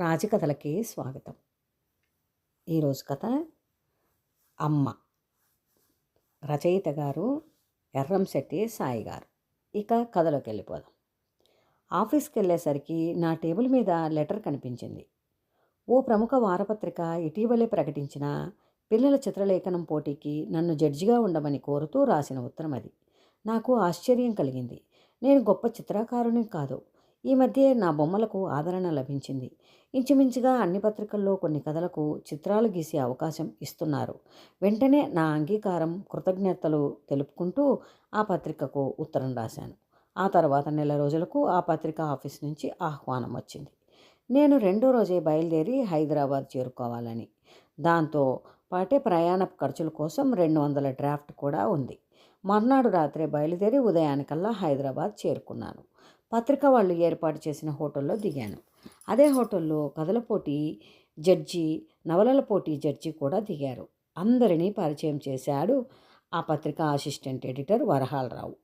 రాజకథలకి స్వాగతం. ఈరోజు కథ అమ్మ. రచయిత గారు ఎర్రంశెట్టి సాయి గారు. ఇక కథలోకి వెళ్ళిపోదాం. ఆఫీస్కి వెళ్ళేసరికి నా టేబుల్ మీద లెటర్ కనిపించింది. ఓ ప్రముఖ వారపత్రిక ఇటీవలే ప్రకటించిన పిల్లల చిత్రలేఖనం పోటీకి నన్ను జడ్జిగా ఉండమని కోరుతూ రాసిన ఉత్తరం అది. నాకు ఆశ్చర్యం కలిగింది. నేను గొప్ప చిత్రకారుని కాదు. ఈ మధ్య నా బొమ్మలకు ఆదరణ లభించింది. ఇంచుమించుగా అన్ని పత్రికల్లో కొన్ని కథలకు చిత్రాలు గీసే అవకాశం ఇస్తున్నారు. వెంటనే నా అంగీకారం కృతజ్ఞతలు తెలుపుకుంటూ ఆ పత్రికకు ఉత్తరం రాశాను. ఆ తర్వాత నెల రోజులకు ఆ పత్రిక ఆఫీస్ నుంచి ఆహ్వానం వచ్చింది. నేను రెండో రోజే బయలుదేరి హైదరాబాద్ చేరుకోవాలని. దాంతో పాటే ప్రయాణ ఖర్చుల కోసం రెండు వందల డ్రాఫ్ట్ కూడా ఉంది. మర్నాడు రాత్రే బయలుదేరి ఉదయానికల్లా హైదరాబాద్ చేరుకున్నాను. పత్రిక వాళ్ళు ఏర్పాటు చేసిన హోటల్లో దిగాను. అదే హోటల్లో కథల పోటీ జడ్జి నవలల పోటీ జడ్జి కూడా దిగారు. అందరినీ పరిచయం చేశాడు ఆ పత్రిక అసిస్టెంట్ ఎడిటర్ వరహాలరావు.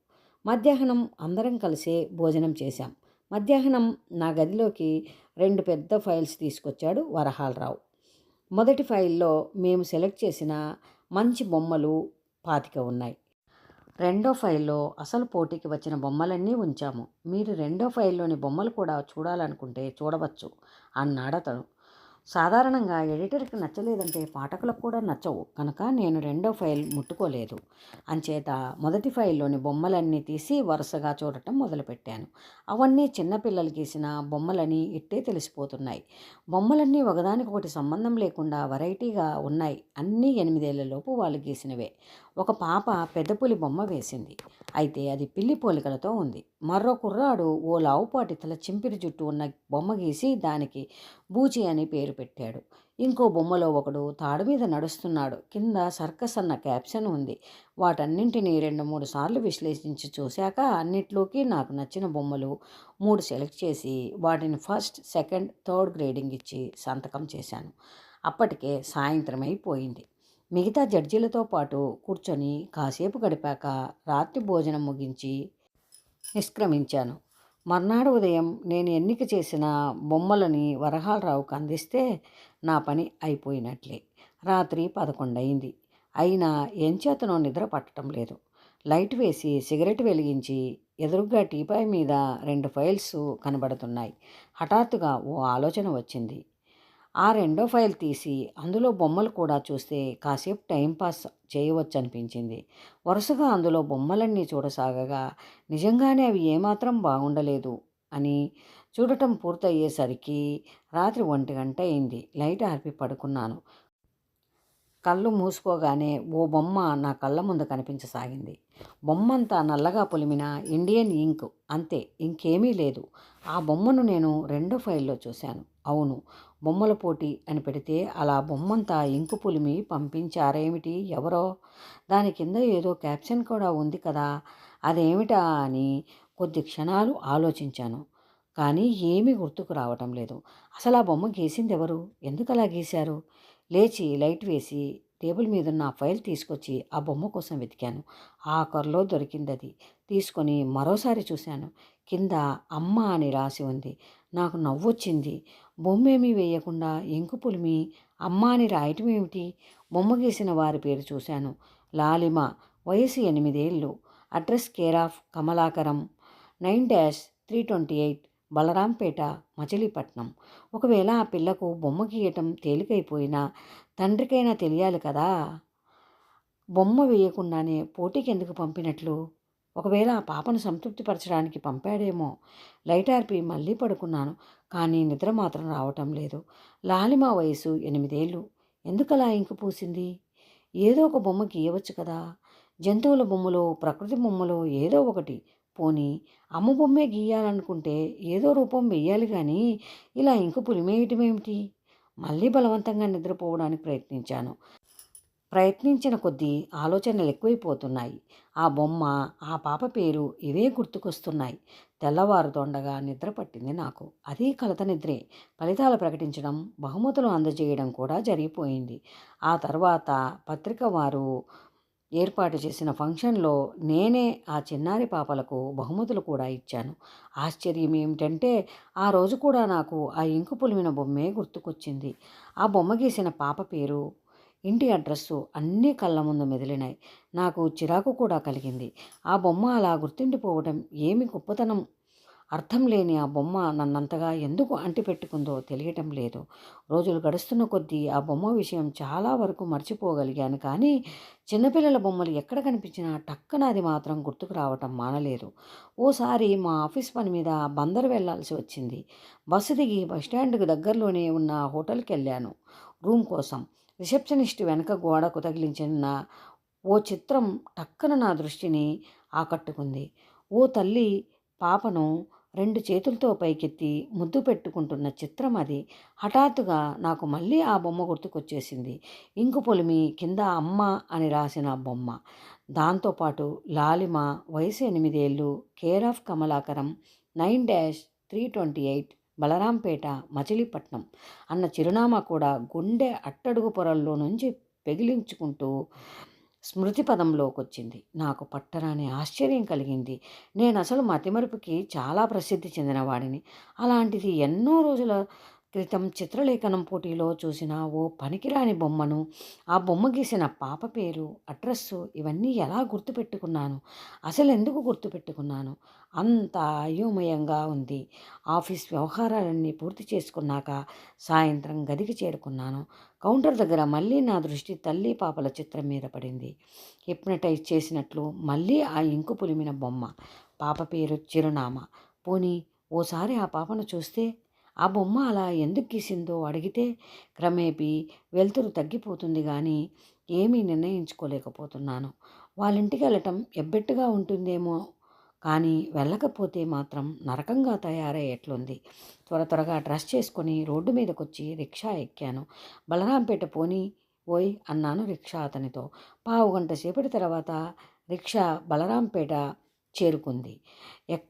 మధ్యాహ్నం అందరం కలిసే భోజనం చేశాం. మధ్యాహ్నం నా గదిలోకి రెండు పెద్ద ఫైల్స్ తీసుకొచ్చాడు వరహాలరావు. మొదటి ఫైల్లో మేము సెలెక్ట్ చేసిన మంచి బొమ్మలు పాతిక ఉన్నాయి. రెండో ఫైల్లో అసలు పోటీకి వచ్చిన బొమ్మలన్నీ ఉంచాము. మీరు రెండో ఫైల్లోని బొమ్మలు కూడా చూడాలనుకుంటే చూడవచ్చు అన్నాడతను సాధారణంగా ఎడిటర్కి నచ్చలేదంటే పాఠకులకు కూడా నచ్చవు. కనుక నేను రెండో ఫైల్ ముట్టుకోలేదు. అంచేత మొదటి ఫైల్లోని బొమ్మలన్నీ తీసి వరుసగా చూడటం మొదలుపెట్టాను. అవన్నీ చిన్నపిల్లలు గీసిన బొమ్మలని ఇట్టే తెలిసిపోతున్నాయి. బొమ్మలన్నీ ఒకదానికొకటి సంబంధం లేకుండా వెరైటీగా ఉన్నాయి. అన్నీ ఎనిమిదేళ్ళలోపు వాళ్ళు గీసినవే. ఒక పాప పెద్ద పులి బొమ్మ వేసింది. అయితే అది పిల్లి పోలికలతో ఉంది. మరో కుర్రాడు ఓ లావుపాటి తల చింపిరి జుట్టు ఉన్న బొమ్మ గీసి దానికి బూచి అని పేరు పెట్టాడు. ఇంకో బొమ్మలో ఒకడు తాడు మీద నడుస్తున్నాడు. కింద సర్కస్ అన్న క్యాప్షన్ ఉంది. వాటన్నింటినీ రెండు మూడు సార్లు విశ్లేషించి చూశాక అన్నిట్లోకి నాకు నచ్చిన బొమ్మలు మూడు సెలెక్ట్ చేసి వాటిని ఫస్ట్ సెకండ్ థర్డ్ గ్రేడింగ్ ఇచ్చి సంతకం చేశాను. అప్పటికే సాయంత్రం అయిపోయింది మిగతా జడ్జీలతో పాటు కూర్చొని కాసేపు గడిపాక రాత్రి భోజనం ముగించి నిష్క్రమించాను. మర్నాడు ఉదయం నేను ఎన్నిక చేసిన బొమ్మలని వరహాలరావుకు అందిస్తే నా పని అయిపోయినట్లే. రాత్రి పదకొండు అయింది అయినా ఎంచేతనో నిద్ర పట్టడం లేదు. లైట్ వేసి సిగరెట్ వెలిగించి ఎదురుగా టీపాయ్ మీద రెండు ఫైల్స్ కనబడుతున్నాయి. హఠాత్తుగా ఓ ఆలోచన వచ్చింది. ఆ రెండో ఫైల్ తీసి అందులో బొమ్మలు కూడా చూస్తే కాసేపు టైంపాస్ చేయవచ్చు అనిపించింది వరుసగా అందులో బొమ్మలన్నీ చూడసాగగా నిజంగానే అవి ఏమాత్రం బాగుండలేదు అని చూడటం పూర్తయ్యేసరికి రాత్రి ఒంటి గంట అయింది. లైట్ ఆర్పి పడుకున్నాను. కళ్ళు మూసుకోగానే ఓ బొమ్మ నా కళ్ళ ముందు కనిపించసాగింది. బొమ్మంతా నల్లగా పొలిమిన ఇండియన్ ఇంక్ అంతే ఇంకేమీ లేదు. ఆ బొమ్మను నేను రెండో ఫైల్లో చూశాను. అవును బొమ్మల పోటీ అని పెడితే అలా బొమ్మంతా ఇంకు పులిమి పంపించారేమిటి ఎవరో? దాని కింద ఏదో క్యాప్షన్ కూడా ఉంది కదా అదేమిటా అని కొద్ది క్షణాలు ఆలోచించాను. కానీ ఏమీ గుర్తుకు రావటం లేదు. అసలు ఆ బొమ్మ గీసింది ఎవరు? ఎందుకు అలా గీశారు? లేచి లైట్ వేసి టేబుల్ మీద ఉన్న ఫైల్ తీసుకొచ్చి ఆ బొమ్మ కోసం వెతికాను. ఆఖరిలో దొరికింది అది. తీసుకొని మరోసారి చూశాను. కింద అమ్మ అని రాసి ఉంది. నాకు నవ్వొచ్చింది. బొమ్మేమీ వేయకుండా ఇంకు పులిమి అమ్మ అని రాయటం ఏమిటి? బొమ్మ గీసిన వారి పేరు చూశాను. లాలిమ వయసు ఎనిమిదేళ్ళు. Address care of Kamalakaram. Nine dash three twenty eight Balarampet Machilipatnam. ఒకవేళ ఆ పిల్లకు బొమ్మ గీయటం తేలికైపోయినా తండ్రికైనా తెలియాలి కదా? బొమ్మ వేయకుండానే పోటీకి ఎందుకు పంపినట్లు? ఒకవేళ ఆ పాపను సంతృప్తిపరచడానికి పంపాడేమో. లైట్ ఆర్పి మళ్ళీ పడుకున్నాను కానీ నిద్ర మాత్రం రావటం లేదు. లాలిమా వయసు ఎనిమిదేళ్ళు. ఎందుకలా ఇంకు పూసింది? ఏదో ఒక బొమ్మ గీయవచ్చు కదా. జంతువుల బొమ్మలో ప్రకృతి బొమ్మలో ఏదో ఒకటి. పోనీ అమ్మ బొమ్మే గీయాలనుకుంటే ఏదో రూపం వెయ్యాలి కానీ ఇలా ఇంకు పులిమేయటమేమిటి? మళ్ళీ బలవంతంగా నిద్రపోవడానికి ప్రయత్నించాను. ప్రయత్నించిన కొద్దీ ఆలోచనలు ఎక్కువైపోతున్నాయి. ఆ బొమ్మ ఆ పాప పేరు ఇవే గుర్తుకొస్తున్నాయి. తెల్లవారుతోండగా నిద్ర పట్టింది నాకు. అదే కలత నిద్రే. ఫలితాలు ప్రకటించడం బహుమతులు అందజేయడం కూడా జరిగిపోయింది. ఆ తర్వాత పత్రిక వారు ఏర్పాటు చేసిన ఫంక్షన్లో నేనే ఆ చిన్నారి పాపలకు బహుమతులు కూడా ఇచ్చాను. ఆశ్చర్యం ఏమిటంటే ఆ రోజు కూడా నాకు ఆ ఇంకు పులిమిన బొమ్మే గుర్తుకొచ్చింది. ఆ బొమ్మ గీసిన పాప పేరు ఇంటి అడ్రస్సు అన్నీ కళ్ళ ముందు మెదిలినాయి. నాకు చిరాకు కూడా కలిగింది. ఆ బొమ్మ అలా గుర్తుండిపోవడం ఏమి గొప్పతనం? అర్థం లేని ఆ బొమ్మ నన్నంతగా ఎందుకు అంటిపెట్టుకుందో తెలియటం లేదు. రోజులు గడుస్తున్న కొద్దీ ఆ బొమ్మ విషయం చాలా వరకు మర్చిపోగలిగాను కానీ చిన్నపిల్లల బొమ్మలు ఎక్కడ కనిపించినా టక్కన అది మాత్రం గుర్తుకు రావటం మానలేదు. ఓసారి మా ఆఫీస్ పని మీద బందరు వెళ్ళాల్సి వచ్చింది. బస్సు దిగి బస్టాండ్కు దగ్గరలోనే ఉన్న హోటల్కి వెళ్ళాను రూమ్ కోసం రిసెప్షనిస్ట్ వెనక గోడకు తగిలించిన ఓ చిత్రం టక్కన నా దృష్టిని ఆకట్టుకుంది. ఓ తల్లి పాపను రెండు చేతులతో పైకెత్తి ముద్దు పెట్టుకుంటున్న చిత్రం అది. హఠాత్తుగా నాకు మళ్ళీ ఆ బొమ్మ గుర్తుకొచ్చేసింది. ఇంకు పొలిమి కింద అమ్మ అని రాసిన బొమ్మ. దాంతోపాటు లాలిమ వయసు ఎనిమిదేళ్ళు care of Kamalakaram nine dash three twenty eight Balarampet Machilipatnam అన్న చిరునామా కూడా గుండె అట్టడుగు పొరల్లో నుంచి పెగిలించుకుంటూ స్మృతి పదంలోకి వచ్చింది నాకు పట్టరాని ఆశ్చర్యం కలిగింది. నేను అసలు మతిమరుపుకి చాలా ప్రసిద్ధి చెందినవాడిని. అలాంటిది ఎన్నో రోజుల క్రితం చిత్రలేఖనం పోటీలో చూసిన ఓ పనికిరాని బొమ్మను ఆ బొమ్మ గీసిన పాప పేరు అడ్రస్సు ఇవన్నీ ఎలా గుర్తుపెట్టుకున్నాను? అసలు ఎందుకు గుర్తుపెట్టుకున్నాను? అంత అయోమయంగా ఉంది. ఆఫీస్ వ్యవహారాలన్నీ పూర్తి చేసుకున్నాక సాయంత్రం గదికి చేరుకున్నాను. కౌంటర్ దగ్గర మళ్ళీ నా దృష్టి తల్లి పాపల చిత్రం మీద పడింది. హిప్నటైజ్ చేసినట్లు మళ్ళీ ఆ ఇంకు పులిమిన బొమ్మ. పాప పేరు చిరునామా. పోనీ ఓసారి ఆ పాపను చూస్తే ఆ బొమ్మ అలా ఎందుకు గీసిందో అడిగితే క్రమేపీ వెలుతురు తగ్గిపోతుంది కానీ ఏమీ నిర్ణయించుకోలేకపోతున్నాను. వాళ్ళ ఇంటికి వెళ్ళటం ఎబ్బెట్టుగా ఉంటుందేమో. కానీ వెళ్ళకపోతే మాత్రం నరకంగా తయారయ్యేట్లుంది త్వర త్వరగా డ్రెస్ చేసుకొని రోడ్డు మీదకొచ్చి రిక్షా ఎక్కాను. బలరాంపేట పోని ఓయ్ అన్నాను రిక్షా అతనితో. పావు గంట సేపటి తర్వాత రిక్షా బలరాంపేట చేరుకుంది. ఎక్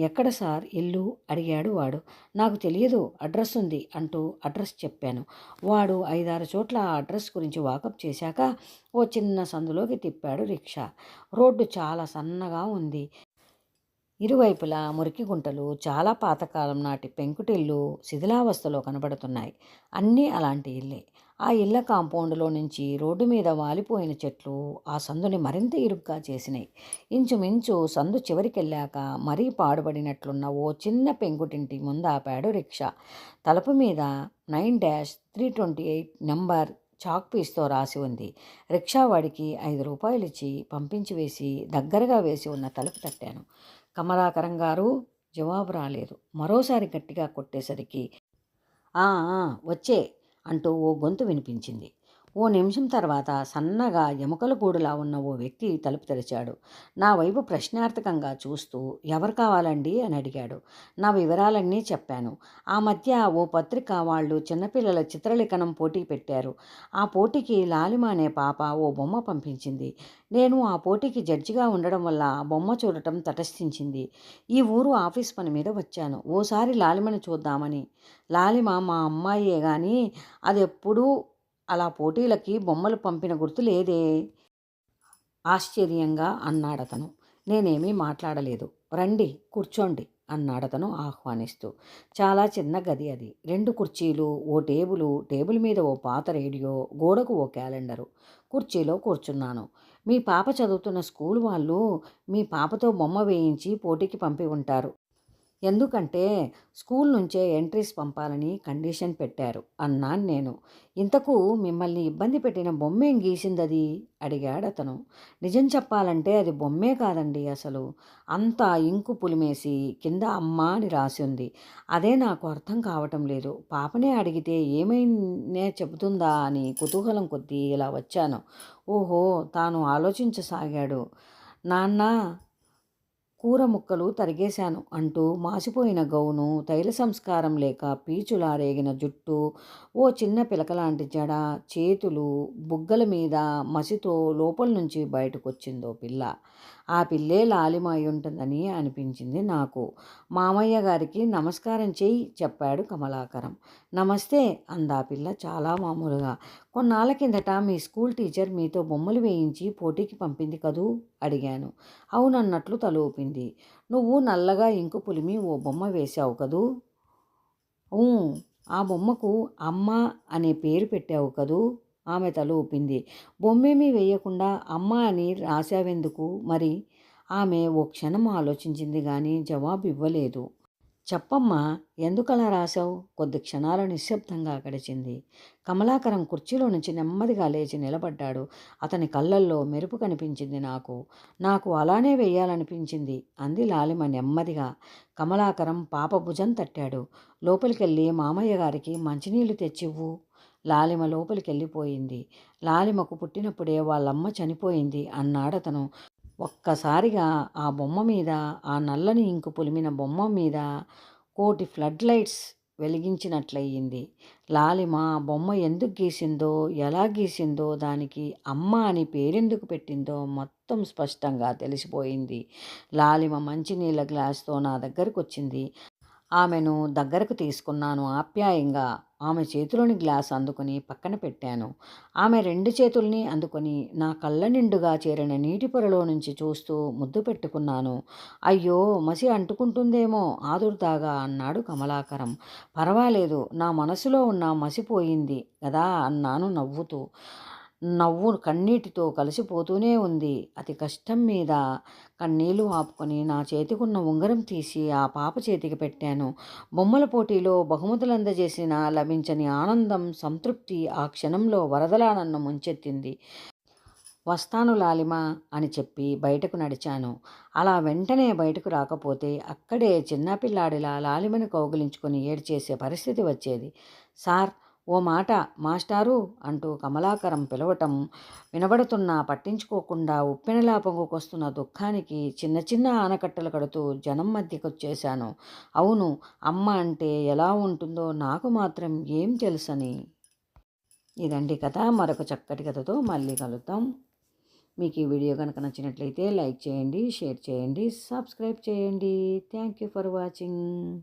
ఎక్కడ సార్ ఇల్లు? అడిగాడు వాడు. నాకు తెలియదు అడ్రస్ ఉంది అంటూ అడ్రస్ చెప్పాను. వాడు ఐదారు చోట్ల ఆ అడ్రస్ గురించి వాకప్ చేశాక ఓ చిన్న సందులోకి తిప్పాడు రిక్షా. రోడ్డు చాలా సన్నగా ఉంది. ఇరువైపులా మురికి గుంటలు చాలా పాతకాలం నాటి పెంకుటిల్లు శిథిలావస్థలో కనబడుతున్నాయి. అన్నీ అలాంటి ఇల్లే. ఆ ఇళ్ళ కాంపౌండ్లో నుంచి రోడ్డు మీద వాలిపోయిన చెట్లు ఆ సందుని మరింత ఇరుగ్గా చేసినాయి. ఇంచుమించు సందు చివరికెళ్ళాక మరీ పాడుబడినట్లున్న ఓ చిన్న పెంకుటింటి ముందాపాడు రిక్షా. తలుపు మీద nine dash three twenty eight number chalk పీస్తో రాసి ఉంది. రిక్షావాడికి ఐదు రూపాయలు ఇచ్చి పంపించి వేసి దగ్గరగా వేసి ఉన్న తలుపు తట్టాను. కమలాకరం గారు జవాబు రాలేదు. మరోసారి గట్టిగా కొట్టేసరికి వచ్చే. అంటూ ఓ గొంతు వినిపించింది. ఓ నిమిషం తర్వాత సన్నగా ఎముకల గూడులా ఉన్న ఓ వ్యక్తి తలుపు తెరిచాడు. నా వైపు ప్రశ్నార్థకంగా చూస్తూ ఎవరు కావాలండి? అని అడిగాడు. నా వివరాలన్నీ చెప్పాను. ఆ మధ్య ఓ పత్రిక వాళ్ళు చిన్నపిల్లల చిత్రలేఖనం పోటీ పెట్టారు. ఆ పోటీకి లాలిమ అనే పాప ఓ బొమ్మ పంపించింది. నేను ఆ పోటీకి జడ్జిగా ఉండడం వల్ల బొమ్మ చూడటం తటస్థించింది. ఈ ఊరు ఆఫీస్ పని మీద వచ్చాను. ఓసారి లాలిమని చూద్దామని. లాలిమ మా అమ్మాయే కానీ అది ఎప్పుడూ అలా పోటీలకి బొమ్మలు పంపిన గుర్తు లేదే. ఆశ్చర్యంగా అన్నాడతను. నేనేమీ మాట్లాడలేదు. రండి కూర్చోండి అన్నాడతను ఆహ్వానిస్తూ. చాలా చిన్న గది అది. రెండు కుర్చీలు ఓ టేబులు టేబుల్ మీద ఓ పాత రేడియో గోడకు ఓ క్యాలెండరు. కుర్చీలో కూర్చున్నాను. మీ పాప చదువుతున్న స్కూల్ వాళ్ళు మీ పాపతో బొమ్మ వేయించి పోటీకి పంపి ఉంటారు. ఎందుకంటే స్కూల్ నుంచే ఎంట్రీస్ పంపాలని కండిషన్ పెట్టారు అన్నాను నేను. ఇంతకు మిమ్మల్ని ఇబ్బంది పెట్టిన బొమ్మేం గీసిందది? అడిగాడు అతను. నిజం చెప్పాలంటే అది బొమ్మే కాదండి అసలు. అంతా ఇంకు పులిమేసి కింద అమ్మ అని రాసి ఉంది. అదే నాకు అర్థం కావటం లేదు. పాపనే అడిగితే ఏమైనా చెబుతుందా అని కుతూహలం కొద్దీ ఇలా వచ్చాను. ఓహో తాను ఆలోచించసాగాడు. నాన్న కూర ముక్కలు తరిగేశాను అంటూ మాసిపోయిన గౌను తైల సంస్కారం లేక పీచులారేగిన జుట్టు ఓ చిన్న పిలకలాంటి జడ చేతులు బుగ్గల మీద మసితో లోపల నుంచి బయటకొచ్చిందో పిల్ల. ఆ పిల్లే లాలిమాయి ఉంటుందని అనిపించింది నాకు. మామయ్య గారికి నమస్కారం చేయి చెప్పాడు కమలాకరం. నమస్తే అందా పిల్ల చాలా మామూలుగా. కొన్నాళ్ళ కిందట మీ స్కూల్ టీచర్ మీతో బొమ్మలు వేయించి పోటీకి పంపింది కదూ? అడిగాను. అవునన్నట్లు తలూపింది. నువ్వు నల్లగా ఇంకు పులిమి ఓ బొమ్మ వేశావు కదూ? ఆ బొమ్మకు అమ్మ అనే పేరు పెట్టావు కదూ? ఆమె తల ఊపింది. బొమ్మేమీ వేయకుండా అమ్మ అని రాశావెందుకు? మరి ఆమె ఓ క్షణం ఆలోచించింది కానీ జవాబు ఇవ్వలేదు చెప్పమ్మా ఎందుకలా రాశావు? కొద్ది క్షణాలు నిశ్శబ్దంగా గడిచింది. కమలాకరం కుర్చీలో నుంచి నెమ్మదిగా లేచి నిలబడ్డాడు. అతని కళ్ళల్లో మెరుపు కనిపించింది నాకు. నాకు అలానే వేయాలనిపించింది అంది లాలిమ నెమ్మదిగా. కమలాకరం పాప భుజం తట్టాడు. లోపలికెళ్ళి మామయ్య గారికి మంచినీళ్ళు తెచ్చివ్వు. లాలిమ లోపలికి వెళ్ళిపోయింది లాలిమకు పుట్టినప్పుడే వాళ్ళమ్మ చనిపోయింది అన్నాడతను ఒక్కసారిగా ఆ బొమ్మ మీద ఆ నల్లని ఇంకు పులిమిన బొమ్మ మీద కోటి ఫ్లడ్ లైట్స్ వెలిగించినట్లయింది. లాలిమ బొమ్మ ఎందుకు గీసిందో ఎలా గీసిందో దానికి అమ్మ అని పేరెందుకు పెట్టిందో మొత్తం స్పష్టంగా తెలిసిపోయింది. లాలిమ మంచినీళ్ళ గ్లాస్తో నా దగ్గరకు వచ్చింది ఆమెను దగ్గరకు తీసుకున్నాను ఆప్యాయంగా. ఆమె చేతిలోని గ్లాస్ అందుకొని పక్కన పెట్టాను. ఆమె రెండు చేతుల్ని అందుకొని నా కళ్ళ నిండుగా చేరిన నీటి పొరలో నుంచి చూస్తూ ముద్దు పెట్టుకున్నాను. అయ్యో మసి అంటుకుంటుందేమో ఆదుర్దాగా అన్నాడు కమలాకరం. పర్వాలేదు నా మనసులో ఉన్న మసిపోయింది కదా అన్నాను నవ్వుతూ. నవ్వు కన్నీటితో కలిసిపోతూనే ఉంది. అతి కష్టం మీద కన్నీళ్ళు ఆపుకొని నా చేతికున్న ఉంగరం తీసి ఆ పాప చేతికి పెట్టాను. బొమ్మల పోటీలో బహుమతులు అందజేసిన లభించని ఆనందం సంతృప్తి ఆ క్షణంలో వరదలా నన్ను ముంచెత్తింది. వస్తాను లాలిమ అని చెప్పి బయటకు నడిచాను. అలా వెంటనే బయటకు రాకపోతే అక్కడే చిన్నపిల్లాడిలా లాలిమని కౌగిలించుకొని ఏడ్చేసే పరిస్థితి వచ్చేది. సార్ ఓ మాట మాస్టారు అంటూ కమలాకరం పిలవటం వినబడుతున్నా పట్టించుకోకుండా ఉప్పెనలా పొంగుకొస్తున్న దుఃఖానికి చిన్న చిన్న ఆనకట్టలు కడుతూ జనం మధ్యకొచ్చేశాను. అవును అమ్మ అంటే ఎలా ఉంటుందో నాకు మాత్రం ఏం తెలుసని. ఇదండి కథ. మరొక చక్కటి కథతో మళ్ళీ కలుద్దాం. మీకు ఈ వీడియో కనుక నచ్చినట్లయితే లైక్ చేయండి షేర్ చేయండి సబ్స్క్రైబ్ చేయండి. Thank you for watching.